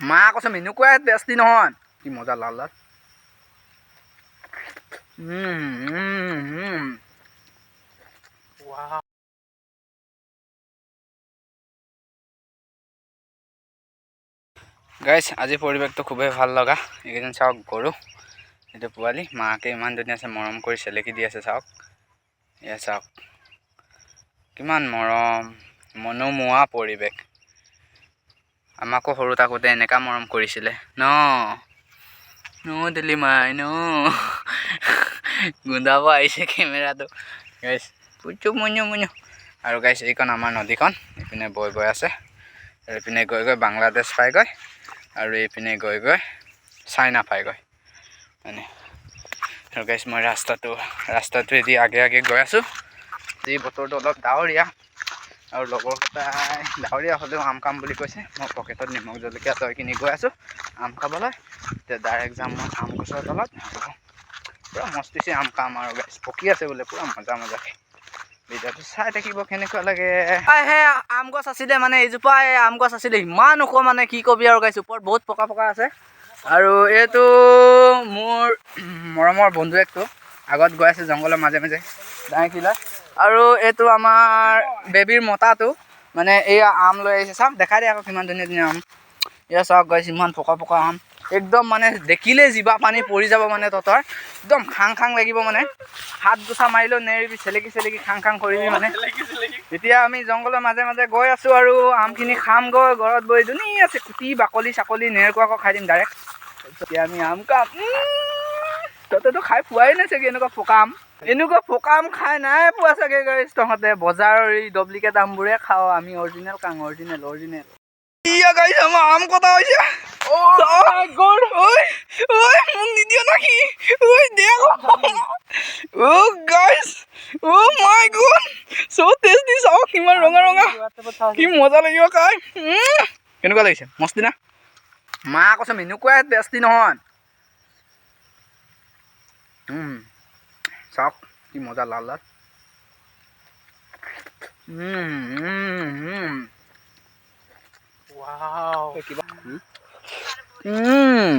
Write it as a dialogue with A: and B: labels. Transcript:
A: মা কৈছে এনেকুৱাই টেষ্টি নহয়। কি মজা লাল লাল। উম। গাইছ আজি পৰিৱেশটো খুবেই ভালো লগা। এইকেইদিন চাওক গৰু এইটো পোৱালি মাকে ইমান ধুনীয়াছে মৰম কৰি চেলেকি দি আছে চাওক। এয়া চাওক কিমান মৰম মনোমোহা পৰিৱেশ। আমাকো সৰু থাকোঁতে এনেকুৱা মৰম কৰিছিলে। ন। ন দিলি মাই, ন। গোন্ধাব আহিছে কেমেৰাটো। গাইছ পুচু, মুনু মুনু। আৰু গাইছ এইখন আমাৰ নদীখন, এইপিনে বৈ গৈ আছে। আৰু এইপিনে গৈ গৈ বাংলাদেশ পাইগৈ। আৰু এইপিনে গৈ গৈ চাইনা পাইগৈ। মানে আৰু গাইছ মই ৰাস্তাটো, ৰাস্তাটোৱেদি আগে আগে গৈ আছোঁ। যি বতৰটো অলপ ডাৱৰীয়া। আৰু লগৰকেইটাই ডাৱৰীয়া হ'লেও আম খাম বুলি কৈছে। মই পকেটত নিমখ জলকীয়া লৈ কিনি গৈ আছোঁ। আম খাবলৈ। এতিয়া ডাইৰেক্ট যাম মই আম গছৰ তলত। পূৰা মস্তিছে আম খাম আৰু গাইছ পকি আছে বোলে পূৰা মজা মজাকৈ। ভিডিঅ'টো চাই থাকিব কেনেকুৱা লাগে। সেই আম গছ আছিলে মানে এইজোপা এই আম গছ আছিলে। ইমান ওখ মানে কি কবি আৰু গাইছ ওপৰত বহুত পকা পকা আছে। আৰু এইটো মোৰ মৰমৰ বন্ধুৱেকটো আগত গৈ আছে জংঘলৰ মাজে মাজে। দাঙিখিলা আৰু এইটো আমাৰ বেবীৰ মতাটো। মানে এইয়া আম লৈ আহিছে। চাওক দেখাই দিয়ে আকৌ কিমান ধুনীয়া ধুনীয়া আম। এয়া চাওক গাইছ ইমান পকা পকা আম। একদম মানে দেখিলেই জিভা পানী পৰি যাব মানে তহঁতৰ। একদম খাং খাং লাগিব মানে। হাত গোচা মাৰিলেও নেৰিবি চেলেকি চেলেকি খাং খাং কৰিবি মানে। এতিয়া আমি জংঘলৰ মাজে মাজে গৈ আছোঁ আৰু আমখিনি খামগৈ ঘৰত গৈ ধুনীয়াছে কুটি বাকলি চাকলি নেৰকুৱাকৈ খাই দিম ডাইৰেক্ট এতিয়া আমি আম খাম। তহঁতেতো খাই পোৱাই নাই চাগে এনেকুৱা পকা আম। এনেকুৱা পকা খাই নাই পোৱা চাগে গাইছ তহঁতে বজাৰৰ এই ডুপ্লিকেট আমবোৰে খাওঁ আমি অৰিজিনেল খাওঁ অৰিজিনেল অৰিজিনেল ইয়া গাইছ আমাৰ আম কটা হৈছে। মোক নিদিয় নাকি? ঐ দে ও গাইছ ও মাই গড চ' টেষ্টি চাওক কিমান ৰঙা ৰঙা। কি মজা লাগিব খাই। কেনেকুৱা লাগিছে? মস্তি না? মা কৈছে এনেকুৱাই টেষ্টি নহয়। চাওক কি মজা লাল লাল। উম। কিবা উম